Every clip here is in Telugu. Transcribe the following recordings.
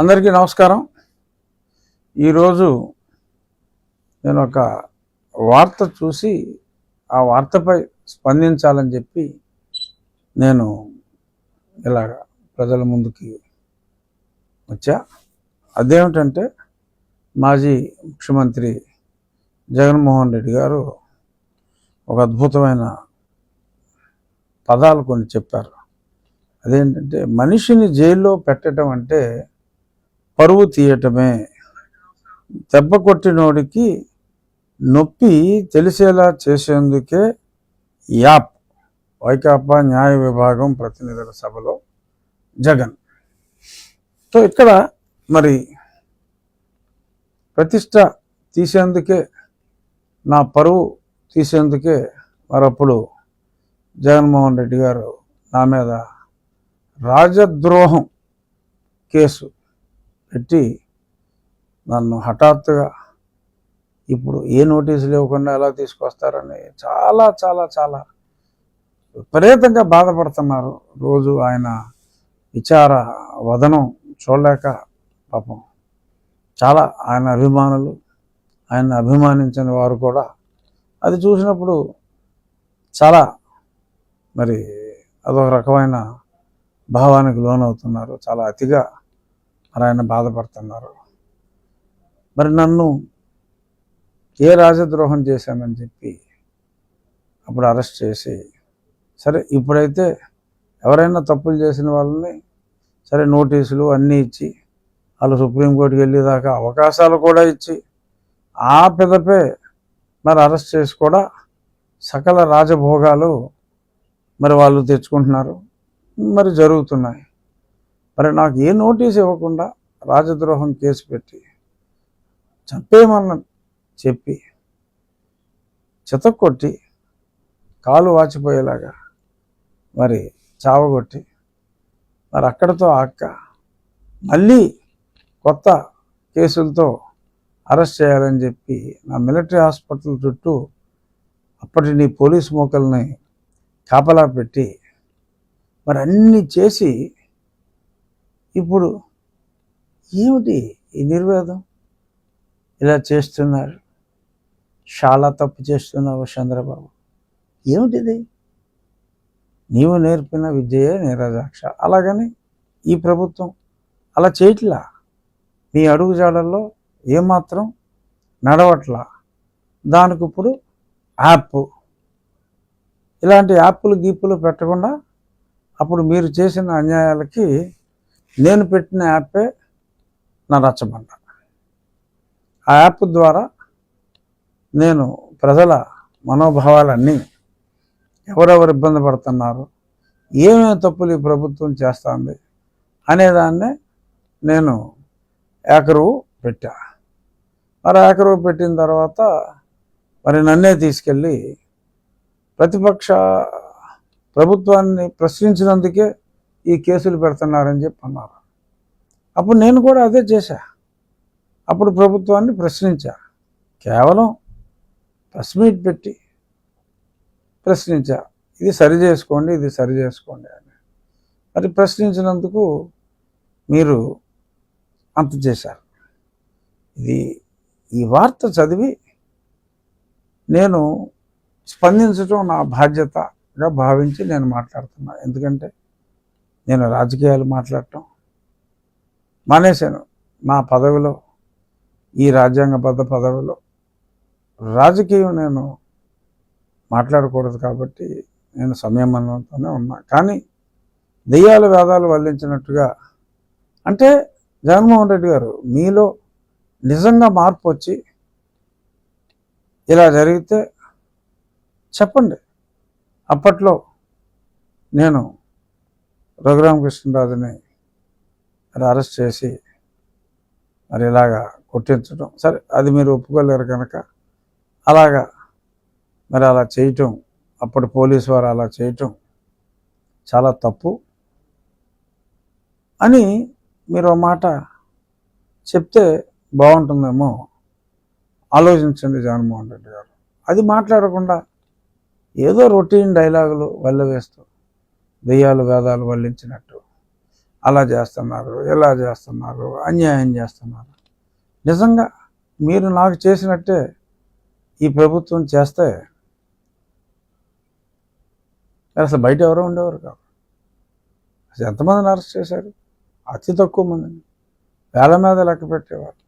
అందరికీ నమస్కారం. ఈరోజు నేను ఒక వార్త చూసి ఆ వార్తపై స్పందించాలని చెప్పి నేను ఇలాగ ప్రజల ముందుకి వచ్చా. అదేమిటంటే మాజీ ముఖ్యమంత్రి జగన్మోహన్ రెడ్డి గారు ఒక అద్భుతమైన పదాలు కొన్ని చెప్పారు. అదేంటంటే మనిషిని జైల్లో పెట్టడం అంటే పరువు తీయటమే. దెబ్బ కొట్టినోడికి నొప్పి తెలిసేలా చేసేందుకే యాప్ వైకాపా న్యాయ విభాగం ప్రతినిధుల సభలో జగన్. సో ఇక్కడ మరి ప్రతిష్ట తీసేందుకే నా పరువు తీసేందుకే మరప్పుడు జగన్మోహన్ రెడ్డి గారు నా మీద రాజద్రోహం కేసు పెట్టి నన్ను హఠాత్తుగా ఇప్పుడు ఏ నోటీసులు ఇవ్వకుండా ఎలా తీసుకొస్తారని చాలా చాలా చాలా విపరీతంగా బాధపడుతున్నారు. రోజు ఆయన విచార వదనం చూడలేక పాపం చాలా ఆయన అభిమానులు ఆయన అభిమానించిన వారు కూడా అది చూసినప్పుడు చాలా మరి అదొక రకమైన భావానికి లోనవుతున్నారు. చాలా అతిగా మరి ఆయన బాధపడుతున్నారు. మరి నన్ను ఏ రాజద్రోహం చేశానని చెప్పి అప్పుడు అరెస్ట్ చేసి సరే ఇప్పుడైతే ఎవరైనా తప్పులు చేసిన వాళ్ళని సరే నోటీసులు అన్నీ ఇచ్చి వాళ్ళు సుప్రీంకోర్టుకి వెళ్ళేదాకా అవకాశాలు కూడా ఇచ్చి ఆ పెదపే మరి అరెస్ట్ చేసి కూడా సకల రాజభోగాలు మరి వాళ్ళు తెచ్చుకుంటున్నారు. మరి జరుగుతున్నాయి. మరి నాకు ఏ నోటీస్ ఇవ్వకుండా రాజద్రోహం కేసు పెట్టి చంపేయమన్న చెప్పి చితక్కొట్టి కాలు వాచిపోయేలాగా మరి చావగొట్టి మరి అక్కడతో అక్క మళ్ళీ కొత్త కేసులతో అరెస్ట్ చేయాలని చెప్పి నా మిలిటరీ హాస్పిటల్ చుట్టూ అప్పటి నీ పోలీస్ మోకల్ని కాపలా పెట్టి మరి అన్నీ చేసి ఇప్పుడు ఏమిటి ఈ నిర్వేదం? ఇలా చేస్తున్నారు. చాలా తప్పు చేస్తున్నావు చంద్రబాబు. ఏమిటిది? నీవు నేర్పిన విద్యయే నిరజాక్ష. అలాగని ఈ ప్రభుత్వం అలా చేయట్లా? నీ అడుగుజాడల్లో ఏమాత్రం నడవట్లా? దానికి ఇప్పుడు యాప్. ఇలాంటి యాప్లు గీపులు పెట్టకుండా అప్పుడు మీరు చేసిన అన్యాయాలకి నేను పెట్టిన యాపే నా రచ్చబండ. ఆ యాప్ ద్వారా నేను ప్రజల మనోభావాలన్నీ ఎవరెవరు ఇబ్బంది పడుతున్నారు ఏమేమి తప్పులు ఈ ప్రభుత్వం చేస్తుంది అనేదాన్నే నేను ఏకరువు పెట్టా. మరి ఏకరువు పెట్టిన తర్వాత మరి నన్నే తీసుకెళ్ళి ప్రతిపక్ష ప్రభుత్వాన్ని ప్రశ్నించినందుకే ఈ కేసులు పెడుతున్నారని చెప్పి అన్నారు. అప్పుడు నేను కూడా అదే చేశా. అప్పుడు ప్రభుత్వాన్ని ప్రశ్నించా. కేవలం ప్రెస్ మీట్ పెట్టి ప్రశ్నించా. ఇది సరి చేసుకోండి ఇది సరి చేసుకోండి అని. మరి ప్రశ్నించినందుకు మీరు అంత చేశారు. ఇది ఈ వార్త చదివి నేను స్పందించడం నా బాధ్యతగా భావించి నేను మాట్లాడుతున్నా. ఎందుకంటే నేను రాజకీయాలు మాట్లాడటం మానేశాను. నా పదవిలో ఈ రాజ్యాంగబద్ధ పదవిలో రాజకీయం నేను మాట్లాడకూడదు కాబట్టి నేను సంయమనంతోనే ఉన్నా. కానీ దెయ్యాల వేదాలు వల్లించినట్టుగా అంటే జగన్మోహన్ రెడ్డి గారు మీలో నిజంగా మార్పు వచ్చి ఇలా జరిగితే చెప్పండి. అప్పట్లో నేను రఘురామకృష్ణరాజుని మరి అరెస్ట్ చేసి మరి ఇలాగా కొట్టించడం సరే అది మీరు ఒప్పుకోలేరు కనుక అలాగా మరి అలా చేయటం అప్పటి పోలీసు వారు అలా చేయటం చాలా తప్పు అని మీరు మాట చెప్తే బాగుంటుందేమో ఆలోచించండి జగన్మోహన్ రెడ్డి గారు. అది మాట్లాడకుండా ఏదో రొటీన్ డైలాగులు వెళ్ళవేస్తూ దెయ్యాలు వేదాలు వల్లించినట్టు. అలా చేస్తున్నారు ఇలా చేస్తున్నారు అన్యాయం చేస్తున్నారు. నిజంగా మీరు నాకు చేసినట్టే ఈ ప్రభుత్వం చేస్తే అసలు బయట ఎవరో ఉండేవారు కాదు. అసలు ఎంతమందిని అరెస్ట్ చేశారు? అతి తక్కువ మందిని. వేల మీద లెక్క పెట్టేవారు.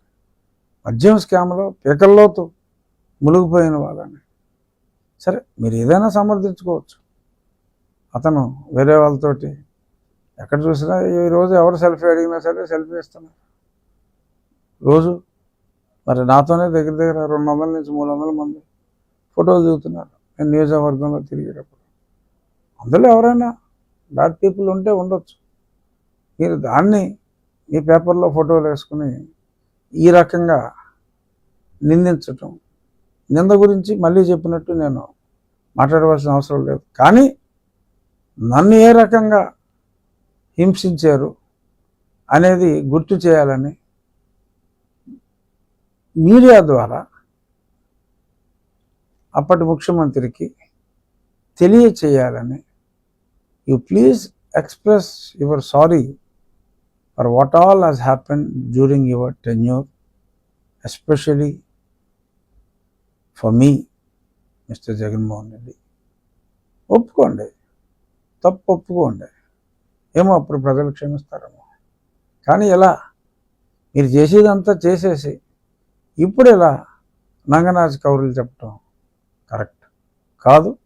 మద్యం స్కామ్లో పీకల్లోతు మునిగిపోయిన వాళ్ళని. సరే మీరు ఏదైనా సమర్థించుకోవచ్చు. అతను వేరే వాళ్ళతోటి ఎక్కడ చూసినా ఈ రోజు ఎవరు సెల్ఫీ అడిగినా సరే సెల్ఫీ ఇస్తున్నారు రోజు మరి నాతోనే దగ్గర దగ్గర రెండు వందల నుంచి మూడు వందల మంది ఫోటోలు దిగుతున్నారు. నేను నియోజకవర్గంలో తిరిగేటప్పుడు. అందులో ఎవరైనా బ్యాడ్ పీపుల్ ఉంటే ఉండొచ్చు. మీరు దాన్ని మీ పేపర్లో ఫోటోలు వేసుకుని ఈ రకంగా నిందించటం. నింద గురించి మళ్ళీ చెప్పినట్టు నేను మాట్లాడవలసిన అవసరం లేదు. కానీ నన్ను ఏ రకంగా హింసించారు అనేది గుర్తు చేయాలని మీడియా ద్వారా అప్పటి ముఖ్యమంత్రికి తెలియచేయాలని you please express your sorry for what all has happen during your tenure especially for me mister Jaganmohan Reddy. ఒప్పుకోండి. తప్పు ఒప్పుకోండి. ఏమో అప్పుడు ప్రజలు క్షమిస్తారేమో కానీ ఎలా? మీరు చేసేదంతా చేసేసి ఇప్పుడు ఎలా? నంగనాచి కౌరులు చెప్పటం కరెక్ట్. కాదు.